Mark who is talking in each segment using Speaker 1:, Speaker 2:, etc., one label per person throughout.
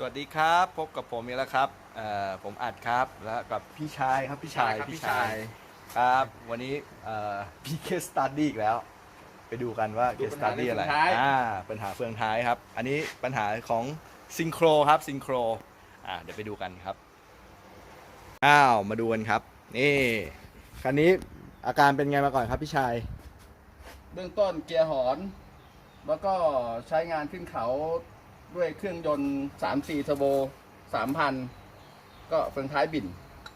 Speaker 1: สวัสดีครับ พบกับผมอีกแล้วครับเอ่อผมอัดครับแล้วกับพี่ชายครับพี่ชาย
Speaker 2: ครับพี่
Speaker 1: พี่
Speaker 2: ชา
Speaker 1: ชายยครับ วันนี้เอ่อพี่เคสตัดดี้อีกแล้ว ไปดูกันว่าเค
Speaker 2: ดู
Speaker 1: ส
Speaker 2: ปัญ
Speaker 1: ตั
Speaker 2: หา
Speaker 1: ดดี้
Speaker 2: ใน
Speaker 1: อะไร
Speaker 2: เฟืองท้าย
Speaker 1: อ่าปัญหาเฟืองท้ายครับ อันนี้ปัญหาของซิงโครครับซิงโครอ่าเดี๋ยวไปดูกันครับอ้าวมาดูกันครับ นี่คันนี้อาการเป็นไงมาก่อนครับพี่ชาย
Speaker 2: เบื้องต้นเกียร์หอน แล้วก็ใช้งานขึ้นเขา ด้วยเครื่องยนต์3 4เทอร์โบ3,000 ก็เฟืองท้ายบิน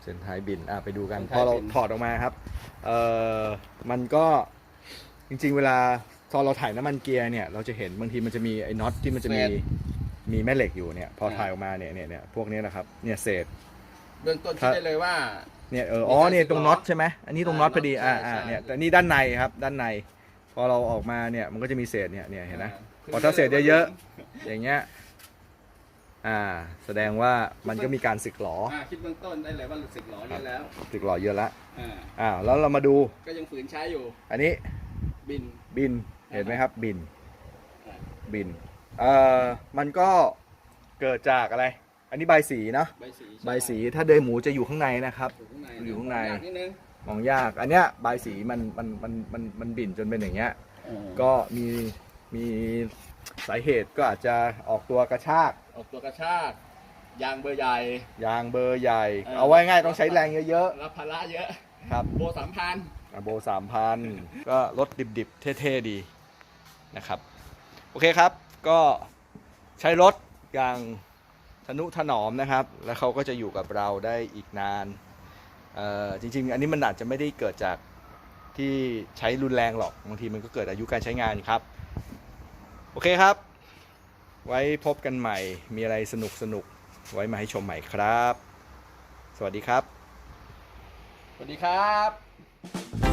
Speaker 1: เส้นท้ายบินอะไปดูกัน
Speaker 2: เส้น
Speaker 1: พ
Speaker 2: ท้าย
Speaker 1: อเรา
Speaker 2: บิน
Speaker 1: ถอดออกมาครับเอ่อมันก็จริงๆ เวลาตอนเราถ่ายน้ำมันเกียร์เนี่ยเราจะเห็นบางทีมันจะมีไอ้น็อตที่มันจะมีมีแม่เหล็กอยู่เนี่ยพอถ่ายออกมาเนี่ยเนี่ยเนี่ยพวกนี้นะครับเนี่ยเศษ
Speaker 2: เบื้องต้น
Speaker 1: ครั
Speaker 2: คิด
Speaker 1: บ
Speaker 2: ได้เลยว่า
Speaker 1: เนี่ยเอออ๋อ
Speaker 2: มีการ
Speaker 1: เนี่ยตรง
Speaker 2: สึกหรอ
Speaker 1: น็อตใช่ไหมอันนี้ตรงน็อตพอดีอ่า
Speaker 2: ใช่
Speaker 1: อ่า
Speaker 2: ใช่
Speaker 1: เนี่ยแต่นี่ด้านในครับด้านใน พอเราออกมาเนี่ยมันก็จะมีเศษเนี่ยเนี่ยเห็นไหมา พอถ้าเศษเยอะอย่างเงี้ยอ่า แสดงว่ามันก็มีการสึกหรอ
Speaker 2: อ่าคิดเบื้องต้นได้เลยว่าสึกหลอเยอะแล้ว
Speaker 1: สึกหรอเยอะละ
Speaker 2: อ่า
Speaker 1: อ่าแล้วเรามาดู
Speaker 2: ก็ยังฝืนใช้อยู่
Speaker 1: อันนี้
Speaker 2: บิน
Speaker 1: บินเห็นไหมครับ บิน
Speaker 2: อ่า
Speaker 1: บินเอ่อมันก็เกิดจากอะไร อันนี้ใบสีเนาะ
Speaker 2: ใบสี
Speaker 1: ใบสีถ้าเดยหมูจะอยู่ข้างในนะครับ
Speaker 2: อยู่ข้างใน
Speaker 1: อยู่ข้างใน
Speaker 2: ยกนิดนึง
Speaker 1: มองยาก อันเนี้ยใบสีมันมันมันมันมันบินจนเป็นอย่างเงี้ย
Speaker 2: อ่า
Speaker 1: ก็มี มีสาเหตุก็อาจจะออกตัวกระชาก
Speaker 2: ออกตัวกระชาก ยางเบอร์ใหญ่
Speaker 1: ยางเบอร์ใหญ่
Speaker 2: เออ
Speaker 1: เอาไว้ง่ายต้องใช้แรงเยอะ
Speaker 2: รับภาระเยอะ
Speaker 1: ๆ ครับ
Speaker 2: โบสามพัน
Speaker 1: อะโบสามพัน ก็รถดิบๆ เท่ๆ ดีนะครับ โอเคครับ ก็ใช้รถอย่างทนุถนอมนะครับ แล้วเขาก็จะอยู่กับเราได้อีกนาน เอ่อจริงๆ อันนี้มันอาจจะไม่ได้เกิดจากที่ใช้รุนแรงหรอก บางทีมันก็เกิดอายุการใช้งานครับ โอเคครับ ไว้พบกันใหม่ มีอะไรสนุกสนุกไว้มาให้ชมใหม่ครับ สวัสดีครับ
Speaker 2: สวัสดีครับ